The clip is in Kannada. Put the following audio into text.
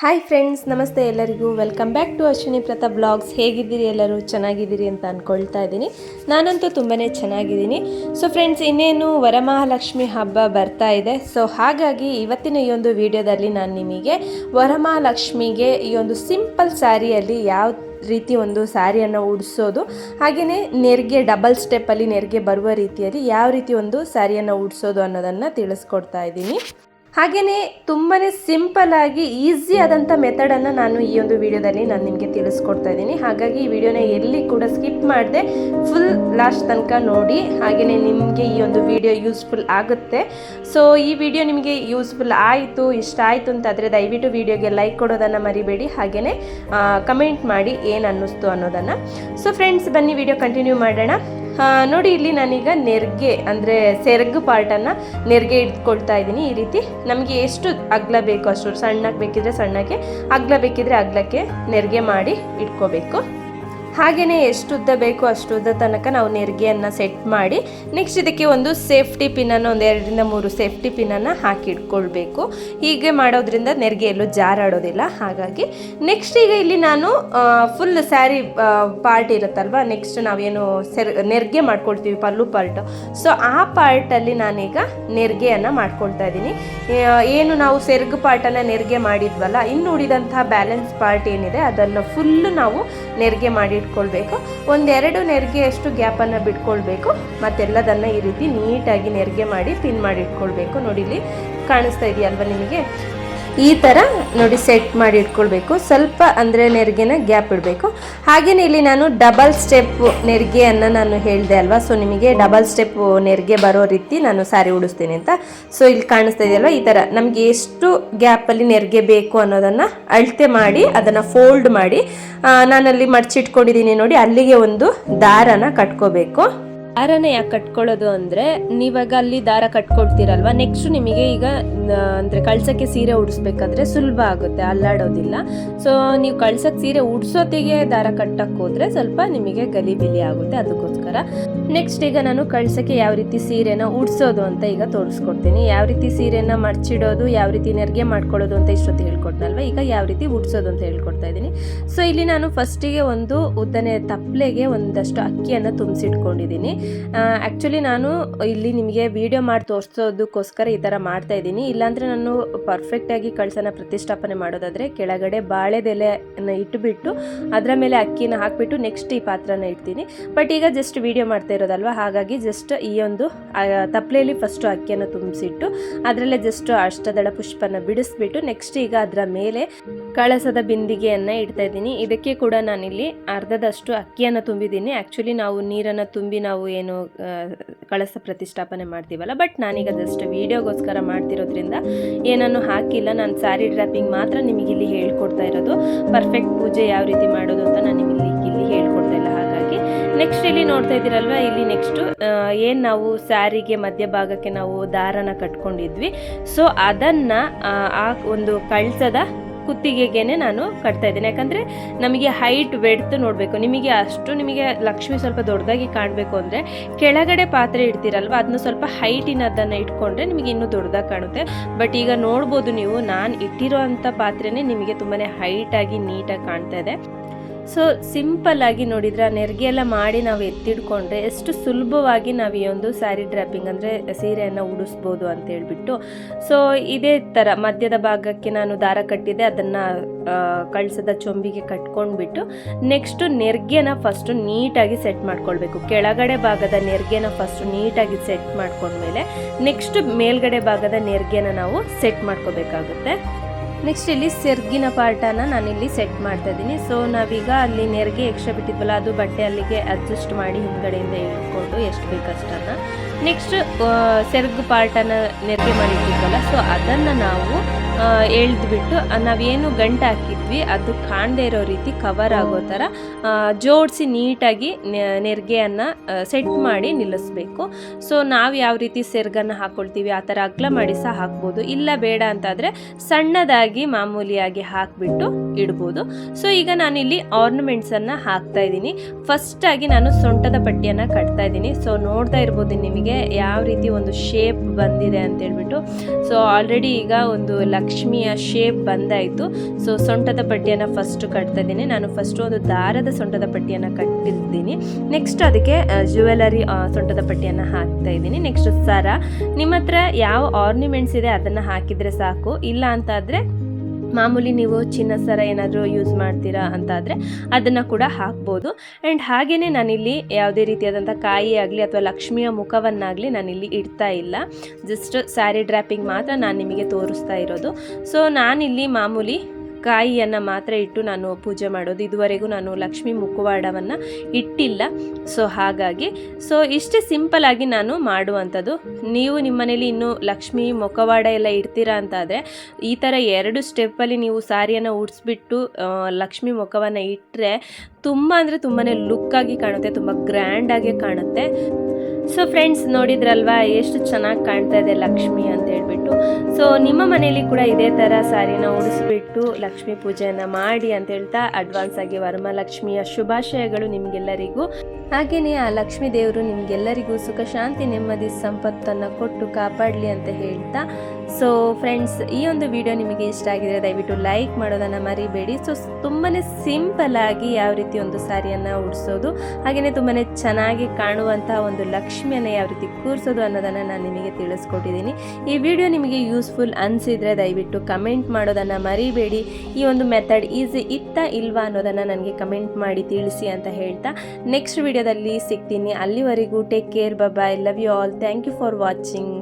ಹಾಯ್ ಫ್ರೆಂಡ್ಸ್ ನಮಸ್ತೆ ಎಲ್ಲರಿಗೂ. Welcome back to Ashwini Pratap blogs ಹೇಗಿದ್ದೀರಿ ಎಲ್ಲರೂ? ಚೆನ್ನಾಗಿದ್ದೀರಿ ಅಂತ ಅಂದ್ಕೊಳ್ತಾ ಇದ್ದೀನಿ. ನಾನಂತೂ ತುಂಬಾ ಚೆನ್ನಾಗಿದ್ದೀನಿ. ಸೊ ಫ್ರೆಂಡ್ಸ್ ಇನ್ನೇನು ವರಮಹಾಲಕ್ಷ್ಮಿ ಹಬ್ಬ ಬರ್ತಾ ಇದೆ. ಸೊ ಹಾಗಾಗಿ ಇವತ್ತಿನ ಈ ಒಂದು ವಿಡಿಯೋದಲ್ಲಿ ನಾನು ನಿಮಗೆ ವರಮಹಾಲಕ್ಷ್ಮಿಗೆ ಈ ಒಂದು ಸಿಂಪಲ್ ಸ್ಯಾರಿಯಲ್ಲಿ ಯಾವ ರೀತಿ ಒಂದು ಸ್ಯಾರಿಯನ್ನು ಉಡಿಸೋದು ಹಾಗೆಯೇ ನೆರಿಗೆ ಡಬಲ್ ಸ್ಟೆಪ್ಪಲ್ಲಿ ನೆರಿಗೆ ಬರುವ ರೀತಿಯಲ್ಲಿ ಯಾವ ರೀತಿ ಒಂದು ಸ್ಯಾರಿಯನ್ನು ಉಡಿಸೋದು ಅನ್ನೋದನ್ನು ತಿಳಿಸ್ಕೊಡ್ತಾ ಇದ್ದೀನಿ. ಹಾಗೆಯೇ ತುಂಬಾ ಸಿಂಪಲ್ ಆಗಿ ಈಸಿ ಆದಂಥ ಮೆಥಡನ್ನು ನಾನು ಈ ಒಂದು ವಿಡಿಯೋದಲ್ಲಿ ನಾನು ನಿಮಗೆ ತಿಳಿಸ್ಕೊಡ್ತಾ ಇದ್ದೀನಿ. ಹಾಗಾಗಿ ಈ ವಿಡಿಯೋನ ಎಲ್ಲಿ ಕೂಡ ಸ್ಕಿಪ್ ಮಾಡದೆ ಫುಲ್ ಲಾಸ್ಟ್ ತನಕ ನೋಡಿ. ಹಾಗೆಯೇ ನಿಮಗೆ ಈ ಒಂದು ವಿಡಿಯೋ ಯೂಸ್ಫುಲ್ ಆಗುತ್ತೆ. ಸೊ ಈ ವಿಡಿಯೋ ನಿಮಗೆ ಯೂಸ್ಫುಲ್ ಆಯಿತು, ಇಷ್ಟ ಆಯಿತು ಅಂತಾದರೆ ದಯವಿಟ್ಟು ವಿಡಿಯೋಗೆ ಲೈಕ್ ಕೊಡೋದನ್ನು ಮರಿಬೇಡಿ. ಹಾಗೆಯೇ ಕಮೆಂಟ್ ಮಾಡಿ ಏನು ಅನ್ನಿಸ್ತು ಅನ್ನೋದನ್ನು. ಸೊ ಫ್ರೆಂಡ್ಸ್ ಬನ್ನಿ ವಿಡಿಯೋ ಕಂಟಿನ್ಯೂ ಮಾಡೋಣ. ನೋಡಿ, ಇಲ್ಲಿ ನಾನೀಗ ನೆರಿಗೆ, ಅಂದರೆ ಸೆರಗು ಪಾರ್ಟನ್ನು ನೆರಿಗೆ ಇಟ್ಕೊಳ್ತಾ ಇದ್ದೀನಿ ಈ ರೀತಿ. ನಮಗೆ ಎಷ್ಟು ಅಗ್ಲ ಬೇಕು ಅಷ್ಟು ಸಣ್ಣಕ್ಕೆ ಬೇಕಿದ್ರೆ ಸಣ್ಣಕ್ಕೆ ಅಗ್ಲ ಬೇಕಿದ್ರೆ ಅಗ್ಲಕ್ಕೆ ನೆರಿಗೆ ಮಾಡಿ ಇಟ್ಕೋಬೇಕು. ಹಾಗೆಯೇ ಎಷ್ಟು ಉದ್ದ ಬೇಕು ಅಷ್ಟು ಉದ್ದ ತನಕ ನಾವು ನೆರಿಗೆಯನ್ನು ಸೆಟ್ ಮಾಡಿ ನೆಕ್ಸ್ಟ್ ಇದಕ್ಕೆ ಒಂದು ಸೇಫ್ಟಿ ಪಿನ್ನನ್ನು ಒಂದು ಎರಡರಿಂದ ಮೂರು ಸೇಫ್ಟಿ ಪಿನ್ನನ್ನು ಹಾಕಿ ಇಟ್ಕೊಳ್ಬೇಕು. ಹೀಗೆ ಮಾಡೋದ್ರಿಂದ ನೆರಿಗೆ ಎಲ್ಲೂ ಜಾರಾಡೋದಿಲ್ಲ. ಹಾಗಾಗಿ ನೆಕ್ಸ್ಟ್ ಈಗ ಇಲ್ಲಿ ನಾನು ಫುಲ್ ಸ್ಯಾರಿ ಪಾರ್ಟ್ ಇರುತ್ತಲ್ವ? ನೆಕ್ಸ್ಟ್ ನಾವೇನು ಸೆರ್, ನೆರಿಗೆ ಮಾಡ್ಕೊಳ್ತೀವಿ ಪಲ್ಲು ಪಾರ್ಟು ಸೊ ಆ ಪಾರ್ಟಲ್ಲಿ ನಾನೀಗ ನೆರಿಗೆಯನ್ನು ಮಾಡ್ಕೊಳ್ತಾ ಇದ್ದೀನಿ. ಏನು ನಾವು ಸೆರ್ಗು ಪಾರ್ಟನ್ನು ನೆರಿಗೆ ಮಾಡಿದ್ವಲ್ಲ, ಇನ್ನು ಉಳಿದಂತಹ ಬ್ಯಾಲೆನ್ಸ್ ಪಾರ್ಟ್ ಏನಿದೆ, ಅದನ್ನು ಫುಲ್ಲು ನಾವು ನೆರಿಗೆ ಮಾಡಿ ಇಟ್ಕೊಳ್ಬೇಕು ಒಂದೆರಡು ನೆರಿಗೆಯಷ್ಟು ಗ್ಯಾಪನ್ನು ಬಿಟ್ಕೊಳ್ಬೇಕು. ಮತ್ತೆಲ್ಲದನ್ನು ಈ ರೀತಿ ನೀಟಾಗಿ ನೆರಿಗೆ ಮಾಡಿ, ಪಿನ್ ಮಾಡಿ ಇಟ್ಕೊಳ್ಬೇಕು. ನೋಡಿ ಇಲ್ಲಿ ಕಾಣಿಸ್ತಾ ಇದೆಯಲ್ವ ನಿಮಗೆ? ಈ ಥರ ನೋಡಿ ಸೆಟ್ ಮಾಡಿ ಇಟ್ಕೊಳ್ಬೇಕು. ಸ್ವಲ್ಪ ಅಂದರೆ ನೆರಿಗೆನ ಗ್ಯಾಪ್ ಇಡಬೇಕು. ಹಾಗೆಯೇ ಇಲ್ಲಿ ನಾನು ಡಬಲ್ ಸ್ಟೆಪ್ ನೆರಿಗೆಯನ್ನು ನಾನು ಹೇಳಿದೆ ಅಲ್ವಾ? ಸೊ ನಿಮಗೆ ಡಬಲ್ ಸ್ಟೆಪ್ ನೆರಿಗೆ ಬರೋ ರೀತಿ ನಾನು ಸ್ಯಾರಿ ಉಡಿಸ್ತೀನಿ ಅಂತ. ಸೊ ಇಲ್ಲಿ ಕಾಣಿಸ್ತಾ ಇದೆಯಲ್ವ ಈ ಥರ ನಮಗೆ ಎಷ್ಟು ಗ್ಯಾಪಲ್ಲಿ ನೆರಿಗೆ ಬೇಕು ಅನ್ನೋದನ್ನು ಅಳತೆ ಮಾಡಿ, ಅದನ್ನು ಫೋಲ್ಡ್ ಮಾಡಿ ನಾನಲ್ಲಿ ಮಡಚಿಟ್ಕೊಂಡಿದ್ದೀನಿ ನೋಡಿ, ಅಲ್ಲಿಗೆ ಒಂದು ದಾರನ ಕಟ್ಕೋಬೇಕು. ದಾರನ ಯಾಕೆ ಕಟ್ಕೊಳ್ಳೋದು ಅಂದರೆ ನೀವಾಗ ಅಲ್ಲಿ ದಾರ ಕಟ್ಕೊಳ್ತೀರಲ್ವ? ನೆಕ್ಸ್ಟ್ ನಿಮಗೆ ಈಗ ಅಂದರೆ ಕಳ್ಸೋಕ್ಕೆ ಸೀರೆ ಉಡಿಸ್ಬೇಕಾದ್ರೆ ಸುಲಭ ಆಗುತ್ತೆ, ಅಲ್ಲಾಡೋದಿಲ್ಲ. ಸೊ ನೀವು ಕಳ್ಸಕ್ಕೆ ಸೀರೆ ಉಡ್ಸೋತಿಗೆ ದಾರ ಕಟ್ಟಕ್ಕೆ ಹೋದ್ರೆ ಸ್ವಲ್ಪ ನಿಮಗೆ ಗಲಿಬಿಲಿ ಆಗುತ್ತೆ ಅದಕ್ಕೋಸ್ಕರ. ನೆಕ್ಸ್ಟ್ ಈಗ ನಾನು ಕಳ್ಸಕ್ಕೆ ಯಾವ ರೀತಿ ಸೀರೆನ ಉಡ್ಸೋದು ಅಂತ ಈಗ ತೋರಿಸ್ಕೊಡ್ತೀನಿ. ಯಾವ ರೀತಿ ಸೀರೆನ ಮಡ್ಚಿಡೋದು ಯಾವ ರೀತಿ ನೆರಿಗೆ ಮಾಡ್ಕೊಳ್ಳೋದು ಅಂತ ಇಷ್ಟೊತ್ತು ಹೇಳ್ಕೊಡ್ನಲ್ವ ಈಗ ಯಾವ ರೀತಿ ಉಡ್ಸೋದು ಅಂತ ಹೇಳ್ಕೊಡ್ತಾ ಇದ್ದೀನಿ. ಸೊ ಇಲ್ಲಿ ನಾನು ಫಸ್ಟಿಗೆ ಒಂದು ಉದ್ದನೆ ತಪ್ಪಲೆಗೆ ಒಂದಷ್ಟು ಅಕ್ಕಿಯನ್ನು ತುಂಬಿಸಿಟ್ಕೊಂಡಿದ್ದೀನಿ. ಆ್ಯಕ್ಚುಲಿ ನಾನು ಇಲ್ಲಿ ನಿಮಗೆ ವಿಡಿಯೋ ಮಾಡಿ ತೋರಿಸೋದಕ್ಕೋಸ್ಕರ ಈ ಥರ ಮಾಡ್ತಾ ಇದ್ದೀನಿ. ಇಲ್ಲಾಂದರೆ ನಾನು ಪರ್ಫೆಕ್ಟಾಗಿ ಕಳಸನ ಪ್ರತಿಷ್ಠಾಪನೆ ಮಾಡೋದಾದರೆ ಕೆಳಗಡೆ ಬಾಳೆದೆಲೆಯನ್ನು ಇಟ್ಟುಬಿಟ್ಟು ಅದರ ಮೇಲೆ ಅಕ್ಕಿನ ಹಾಕಿಬಿಟ್ಟು ನೆಕ್ಸ್ಟ್ ಈ ಪಾತ್ರನ ಇಡ್ತೀನಿ. ಬಟ್ ಈಗ ಜಸ್ಟ್ ವಿಡಿಯೋ ಮಾಡ್ತಾ ಇರೋದಲ್ವ? ಹಾಗಾಗಿ ಜಸ್ಟ್ ಈ ಒಂದು ತಪ್ಪಲೆಯಲ್ಲಿ ಫಸ್ಟು ಅಕ್ಕಿಯನ್ನು ತುಂಬಿಸಿಟ್ಟು, ಅದರಲ್ಲೇ ಜಸ್ಟ್ ಅಷ್ಟದಳ ಪುಷ್ಪನ ಬಿಡಿಸ್ಬಿಟ್ಟು ನೆಕ್ಸ್ಟ್ ಈಗ ಅದರ ಮೇಲೆ ಕಳಸದ ಬಿಂದಿಗೆಯನ್ನು ಇಡ್ತಾ ಇದ್ದೀನಿ. ಇದಕ್ಕೆ ಕೂಡ ನಾನಿಲ್ಲಿ ಅರ್ಧದಷ್ಟು ಅಕ್ಕಿಯನ್ನು ತುಂಬಿದ್ದೀನಿ. ಆ್ಯಕ್ಚುಲಿ ನಾವು ನೀರನ್ನು ತುಂಬಿ ನಾವು ಏನು ಕಳಸ ಪ್ರತಿಷ್ಠಾಪನೆ ಮಾಡ್ತೀವಲ್ಲ ಬಟ್ ನಾನೀಗ ಜಸ್ಟ್ ವೀಡಿಯೋಗೋಸ್ಕರ ಮಾಡ್ತಿರೋದ್ರಿಂದ ಏನನ್ನು ಹಾಕಿಲ್ಲ. ನಾನು ಸ್ಯಾರಿ ಡ್ರಾಪಿಂಗ್ ಮಾತ್ರ ನಿಮಗೆ ಇಲ್ಲಿ ಹೇಳ್ಕೊಡ್ತಾ ಇರೋದು. ಪರ್ಫೆಕ್ಟ್ ಪೂಜೆ ಯಾವ ರೀತಿ ಮಾಡೋದು ಅಂತ ನಾನು ನಿಮಗೆ ಇಲ್ಲಿ ಹೇಳ್ಕೊಡ್ತಾ ಇಲ್ಲ. ಹಾಗಾಗಿ ನೆಕ್ಸ್ಟ್ ಇಲ್ಲಿ ನೋಡ್ತಾ ಇದ್ದೀರಲ್ವ? ಇಲ್ಲಿ ನೆಕ್ಸ್ಟು ಏನು ನಾವು ಸ್ಯಾರಿಗೆ ಮಧ್ಯಭಾಗಕ್ಕೆ ನಾವು ದಾರನ ಕಟ್ಕೊಂಡಿದ್ವಿ. ಸೊ ಅದನ್ನು ಆ ಒಂದು ಕಳ್ಸದ ಕುತ್ತಿಗೆಗೇನೆ ನಾನು ಕಟ್ತಾ ಇದ್ದೀನಿ. ಯಾಕಂದರೆ ನಮಗೆ ಹೈಟ್ ವೆಡ್ತ್ ನೋಡಬೇಕು. ನಿಮಗೆ ಅಷ್ಟು ನಿಮಗೆ ಲಕ್ಷ್ಮಿ ಸ್ವಲ್ಪ ದೊಡ್ಡದಾಗಿ ಕಾಣಬೇಕು ಅಂದರೆ ಕೆಳಗಡೆ ಪಾತ್ರೆ ಇಡ್ತೀರಲ್ವ, ಅದನ್ನ ಸ್ವಲ್ಪ ಹೈಟಿನದನ್ನು ಇಟ್ಕೊಂಡ್ರೆ ನಿಮಗೆ ಇನ್ನೂ ದೊಡ್ಡದಾಗಿ ಕಾಣುತ್ತೆ. ಬಟ್ ಈಗ ನೋಡ್ಬೋದು ನೀವು, ನಾನು ಇಟ್ಟಿರೋ ಅಂಥ ಪಾತ್ರೆನೇ ನಿಮಗೆ ತುಂಬಾ ಹೈಟಾಗಿ ನೀಟಾಗಿ ಕಾಣ್ತಾ ಇದೆ. ಸೊ ಸಿಂಪಲ್ ಆಗಿ ನೋಡಿದ್ರೆ ಆ ನೆರಿಗೆ ಎಲ್ಲ ಮಾಡಿ ನಾವು ಎತ್ತಿಡ್ಕೊಂಡ್ರೆ ಎಷ್ಟು ಸುಲಭವಾಗಿ ನಾವು ಈ ಒಂದು ಸ್ಯಾರಿ ಡ್ರಾಪಿಂಗ್ ಅಂದರೆ ಸೀರೆಯನ್ನು ಉಡಿಸ್ಬೋದು ಅಂತ ಹೇಳ್ಬಿಟ್ಟು. ಸೊ ಇದೇ ಥರ ಮಧ್ಯದ ಭಾಗಕ್ಕೆ ನಾನು ದಾರ ಕಟ್ಟಿದೆ ಅದನ್ನು ಕಳ್ಸದ ಚೊಂಬಿಗೆ ಕಟ್ಕೊಂಡ್ಬಿಟ್ಟು ನೆಕ್ಸ್ಟು ನೆರಿಗೆನ ಫಸ್ಟು ನೀಟಾಗಿ ಸೆಟ್ ಮಾಡ್ಕೊಳ್ಬೇಕು. ಕೆಳಗಡೆ ಭಾಗದ ನೆರಿಗೆನ ಫಸ್ಟು ನೀಟಾಗಿ ಸೆಟ್ ಮಾಡ್ಕೊಂಡ್ಮೇಲೆ ನೆಕ್ಸ್ಟ್ ಮೇಲ್ಗಡೆ ಭಾಗದ ನೆರಿಗೆನ ನಾವು ಸೆಟ್ ಮಾಡ್ಕೋಬೇಕಾಗುತ್ತೆ. ನೆಕ್ಸ್ಟ್ ಇಲ್ಲಿ ಸೆರ್ಗಿನ ಪಾರ್ಟನ್ನು ನಾನಿಲ್ಲಿ ಸೆಟ್ ಮಾಡ್ತಾ ಇದ್ದೀನಿ. ಸೊ ನಾವೀಗ ಅಲ್ಲಿ ನೆರಿಗೆ ಎಕ್ಸ್ಟ್ರಾ ಬಿಟ್ಟಿದ್ವಲ್ಲ, ಅದು ಬಟ್ಟೆ ಅಲ್ಲಿಗೆ ಅಡ್ಜಸ್ಟ್ ಮಾಡಿ ಹಿಂದ್ಗಡೆಯಿಂದ ಇಟ್ಕೊಂಡು ಎಷ್ಟು ಬೇಕಷ್ಟನ್ನು ನೆಕ್ಸ್ಟ್ ಸೆರ್ಗ್ ಪಾರ್ಟನ್ನು ನೆರಿಗೆ ಮಾಡಿಟ್ಟಿದ್ವಲ್ಲ ಸೊ ಅದನ್ನು ನಾವು ಎಳ್ದುಬಿಟ್ಟು, ನಾವೇನು ಗಂಟು ಹಾಕಿದ್ವಿ, ಅದು ಕಾಣದೇ ಇರೋ ರೀತಿ ಕವರ್ ಆಗೋ ಥರ ಜೋಡಿಸಿ ನೀಟಾಗಿ ನೆರಿಗೆಯನ್ನು ಸೆಟ್ ಮಾಡಿ ನಿಲ್ಲಿಸ್ಬೇಕು. ಸೊ ನಾವು ಯಾವ ರೀತಿ ಸೆರ್ಗನ್ನು ಹಾಕ್ಕೊಳ್ತೀವಿ ಆ ಥರ ಅಗ್ಲ ಮಾಡಿ ಸಹ ಹಾಕ್ಬೋದು. ಇಲ್ಲ ಬೇಡ ಅಂತಾದರೆ, ಸಣ್ಣದಾಗಿ ಮಾಮೂಲಿಯಾಗಿ ಹಾಕಿಬಿಟ್ಟು ಇಡ್ಬೋದು. ಸೊ ಈಗ ನಾನಿಲ್ಲಿ ಆರ್ನಮೆಂಟ್ಸನ್ನು ಹಾಕ್ತಾ ಇದ್ದೀನಿ. ಫಸ್ಟಾಗಿ ನಾನು ಸೊಂಟದ ಪಟ್ಟಿಯನ್ನು ಕಟ್ತಾ ಇದ್ದೀನಿ. ಸೊ ನೋಡ್ತಾ ಇರ್ಬೋದು ನಿಮಗೆ ಯಾವ ರೀತಿ ಒಂದು ಶೇಪ್ ಬಂದಿದೆ ಅಂತೇಳ್ಬಿಟ್ಟು. ಸೊ ಆಲ್ರೆಡಿ ಈಗ ಒಂದು ಲಕ್ ಲಕ್ಷ್ಮಿಯ ಶೇಪ್ ಬಂದಾಯಿತು. ಸೊ ಸೊಂಟದ ಪಟ್ಟಿಯನ್ನು ಫಸ್ಟ್ ಕಟ್ತಾ ಇದ್ದೀನಿ. ನಾನು ಫಸ್ಟು ಒಂದು ದಾರದ ಸೊಂಟದ ಪಟ್ಟಿಯನ್ನು ಕಟ್ಟಿದ್ದೀನಿ. ನೆಕ್ಸ್ಟ್ ಅದಕ್ಕೆ ಜ್ಯುವೆಲರಿ ಸೊಂಟದ ಪಟ್ಟಿಯನ್ನು ಹಾಕ್ತಾ ಇದ್ದೀನಿ. ನೆಕ್ಸ್ಟ್ ಸರ ನಿಮ್ಮ ಹತ್ರ ಯಾವ ಆರ್ನಿಮೆಂಟ್ಸ್ ಇದೆ ಅದನ್ನು ಹಾಕಿದರೆ ಸಾಕು. ಇಲ್ಲ ಅಂತಾದರೆ ಮಾಮೂಲಿ ನೀವು ಚಿನ್ನ ಸರ ಏನಾದರೂ ಯೂಸ್ ಮಾಡ್ತೀರಾ ಅಂತಾದರೆ ಅದನ್ನು ಕೂಡ ಹಾಕ್ಬೋದು. ಆ್ಯಂಡ್ ಹಾಗೆಯೇ ನಾನಿಲ್ಲಿ ಯಾವುದೇ ರೀತಿಯಾದಂಥ ಕಾಯಿ ಆಗಲಿ ಅಥವಾ ಲಕ್ಷ್ಮಿಯ ಮುಖವನ್ನಾಗಲಿ ನಾನಿಲ್ಲಿ ಇಡ್ತಾ ಇಲ್ಲ. ಜಸ್ಟ್ ಸ್ಯಾರಿ ಡ್ರ್ಯಾಪಿಂಗ್ ಮಾತ್ರ ನಾನು ನಿಮಗೆ ತೋರಿಸ್ತಾ ಇರೋದು. ಸೊ ನಾನಿಲ್ಲಿ ಮಾಮೂಲಿ ಕಾಯಿಯನ್ನು ಮಾತ್ರ ಇಟ್ಟು ನಾನು ಪೂಜೆ ಮಾಡೋದು. ಇದುವರೆಗೂ ನಾನು ಲಕ್ಷ್ಮಿ ಮುಖವಾಡವನ್ನು ಇಟ್ಟಿಲ್ಲ. ಸೊ ಹಾಗಾಗಿ ಸೊ ಇಷ್ಟೇ ಸಿಂಪಲ್ ಆಗಿ ನಾನು ಮಾಡುವಂಥದ್ದು. ನೀವು ನಿಮ್ಮ ಮನೇಲಿ ಇನ್ನೂ ಲಕ್ಷ್ಮಿ ಮುಖವಾಡ ಎಲ್ಲ ಇಡ್ತೀರಾ ಅಂತಾದರೆ, ಈ ಥರ ಎರಡು ಸ್ಟೆಪ್ಪಲ್ಲಿ ನೀವು ಸಾರಿಯನ್ನು ಉಡಿಸ್ಬಿಟ್ಟು ಲಕ್ಷ್ಮಿ ಮುಖವನ್ನು ಇಟ್ಟರೆ ತುಂಬ ಅಂದರೆ ತುಂಬಾ ಲುಕ್ಕಾಗಿ ಕಾಣುತ್ತೆ, ತುಂಬ ಗ್ರ್ಯಾಂಡಾಗಿ ಕಾಣುತ್ತೆ. ಸೊ ಫ್ರೆಂಡ್ಸ್ ನೋಡಿದ್ರಲ್ವಾ? ಎಷ್ಟು ಚೆನ್ನಾಗಿ ಕಾಣ್ತಾ ಇದೆ ಲಕ್ಷ್ಮಿ ಅಂತ ಹೇಳ್ಬಿಟ್ಟು ಸೊ ನಿಮ್ಮ ಮನೆಯಲ್ಲಿ ಕೂಡ ಇದೇ ಥರ ಸಾರಿನ ಉಡಿಸ್ಬಿಟ್ಟು ಲಕ್ಷ್ಮಿ ಪೂಜೆಯನ್ನು ಮಾಡಿ ಅಂತ ಹೇಳ್ತಾ ಅಡ್ವಾನ್ಸ್ ಆಗಿ ವರಮಹಾಲಕ್ಷ್ಮಿಯ ಶುಭಾಶಯಗಳು ನಿಮಗೆಲ್ಲರಿಗೂ. ಹಾಗೆಯೇ ಆ ಲಕ್ಷ್ಮೀ ದೇವರು ನಿಮಗೆಲ್ಲರಿಗೂ ಸುಖ ಶಾಂತಿ ನೆಮ್ಮದಿ, ಸಂಪತ್ತನ್ನು ಕೊಟ್ಟು ಕಾಪಾಡಲಿ ಅಂತ ಹೇಳ್ತಾ ಸೊ ಫ್ರೆಂಡ್ಸ್ ಈ ಒಂದು ವಿಡಿಯೋ ನಿಮಗೆ ಇಷ್ಟ ಆಗಿದ್ರೆ ದಯವಿಟ್ಟು ಲೈಕ್ ಮಾಡೋದನ್ನು ಮರಿಬೇಡಿ. ಸೊ ತುಂಬಾ ಸಿಂಪಲ್ ಆಗಿ ಯಾವ ರೀತಿ ಒಂದು ಸ್ಯಾರಿಯನ್ನು ಉಡಿಸೋದು ಹಾಗೆಯೇ ತುಂಬಾ ಚೆನ್ನಾಗಿ ಕಾಣುವಂತಹ ಒಂದು ಲಕ್ಷ್ಮಿಯನ್ನು ಯಾವ ರೀತಿ ಕೂರಿಸೋದು ಅನ್ನೋದನ್ನು ನಾನು ನಿಮಗೆ ತಿಳಿಸ್ಕೊಟ್ಟಿದ್ದೀನಿ. ಈ ವಿಡಿಯೋ ನಿಮಗೆ ಯೂಸ್ಫುಲ್ ಅನಿಸಿದರೆ ದಯವಿಟ್ಟು ಕಮೆಂಟ್ ಮಾಡೋದನ್ನು ಮರಿಬೇಡಿ. ಈ ಒಂದು ಮೆಥಡ್ ಈಸಿ ಇತ್ತ ಇಲ್ವಾ ಅನ್ನೋದನ್ನು ನನಗೆ ಕಮೆಂಟ್ ಮಾಡಿ ತಿಳಿಸಿ ಅಂತ ಹೇಳ್ತಾ ನೆಕ್ಸ್ಟ್ ವಿಡಿಯೋದಲ್ಲಿ ಸಿಗ್ತೀನಿ. ಅಲ್ಲಿವರೆಗೂ take care bye love you all thank you for watching